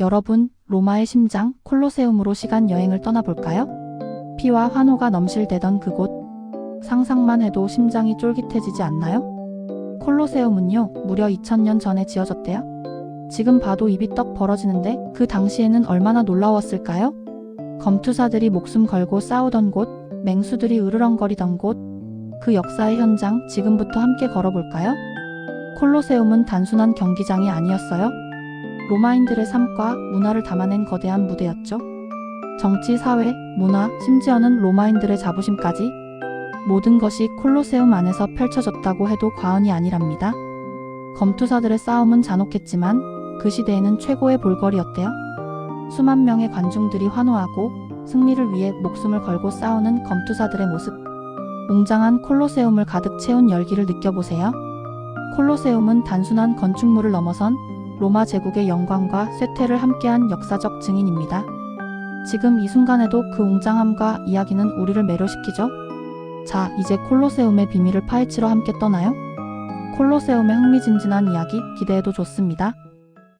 여러분, 로마의 심장, 콜로세움으로 시간 여행을 떠나볼까요? 피와 환호가 넘실대던 그곳. 상상만 해도 심장이 쫄깃해지지 않나요? 콜로세움은요, 무려 2000년 전에 지어졌대요. 지금 봐도 입이 떡 벌어지는데 그 당시에는 얼마나 놀라웠을까요? 검투사들이 목숨 걸고 싸우던 곳, 맹수들이 으르렁거리던 곳, 그 역사의 현장 지금부터 함께 걸어볼까요? 콜로세움은 단순한 경기장이 아니었어요. 로마인들의 삶과 문화를 담아낸 거대한 무대였죠. 정치, 사회, 문화, 심지어는 로마인들의 자부심까지 모든 것이 콜로세움 안에서 펼쳐졌다고 해도 과언이 아니랍니다. 검투사들의 싸움은 잔혹했지만 그 시대에는 최고의 볼거리였대요. 수만 명의 관중들이 환호하고 승리를 위해 목숨을 걸고 싸우는 검투사들의 모습. 웅장한 콜로세움을 가득 채운 열기를 느껴보세요. 콜로세움은 단순한 건축물을 넘어선 로마 제국의 영광과 쇠퇴를 함께한 역사적 증인입니다. 지금 이 순간에도 그 웅장함과 이야기는 우리를 매료시키죠. 자, 이제 콜로세움의 비밀을 파헤치러 함께 떠나요. 콜로세움의 흥미진진한 이야기 기대해도 좋습니다.